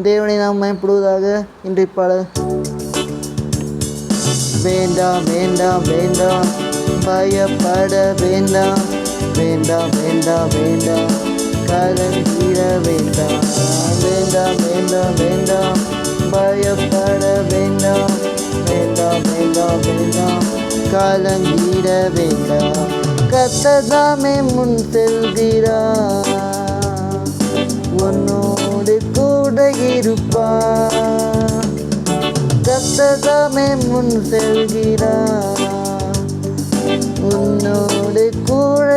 தேவனை நாம் மயப்படுவதாக இன்றைய பாடல். வேண்டாம் வேண்டாம் வேண்டாம். பயப்பட வேண்டாம். வேண்டாம் வேண்டாம் வேண்டாம். கலங்கிட வேண்டாம். வேண்டாம் வேண்டாம் வேண்டாம். பயப்பட வேண்டாம். வேண்டாம் வேண்டாம் வேண்டாம். கலங்கிட வேண்டாம். கத்ததாமே முன் செல்கிற கூட கத்ததாமே முன் செல்கிறா உன்னோடு கூட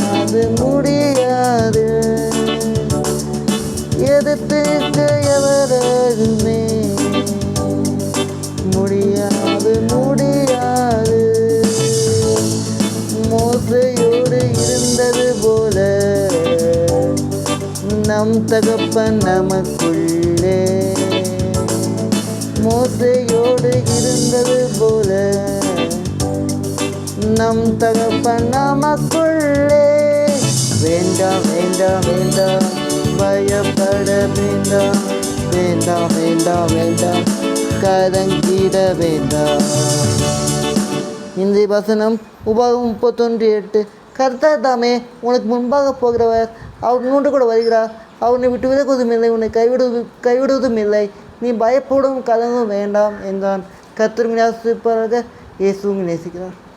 முடியாது முடியாது. எதிர்த்து நிற்க முடியாது முடியாது. மோசையோடு இருந்தது போல நம் தகப்பன் நமக்குள்ளே. மோசையோடு இருந்தது போல நம் தகப்பன் நமக்குள்ளே. வேண்டாம் வேண்டாம் வேண்டாம். பயப்பட வேண்டாம். வேண்டாம் வேண்டாம் வேண்டாம். கலங்கிட வேண்டாம். இந்த வசனம் உபாகம் முப்பத்தொன்று எட்டு. கர்த்தர் தாமே உனக்கு முன்பாக போகிறவர். அவர் மூன்று கூட வருகிறார். அவனை விட்டு விலகுவதும் இல்லை. உன்னை கைவிடுவது கைவிடுவதும் இல்லை. நீ பயப்படும் கலங்கும் வேண்டாம் என்றான். கர்த்தர் இயேசுவும் நேசிக்கிறார்.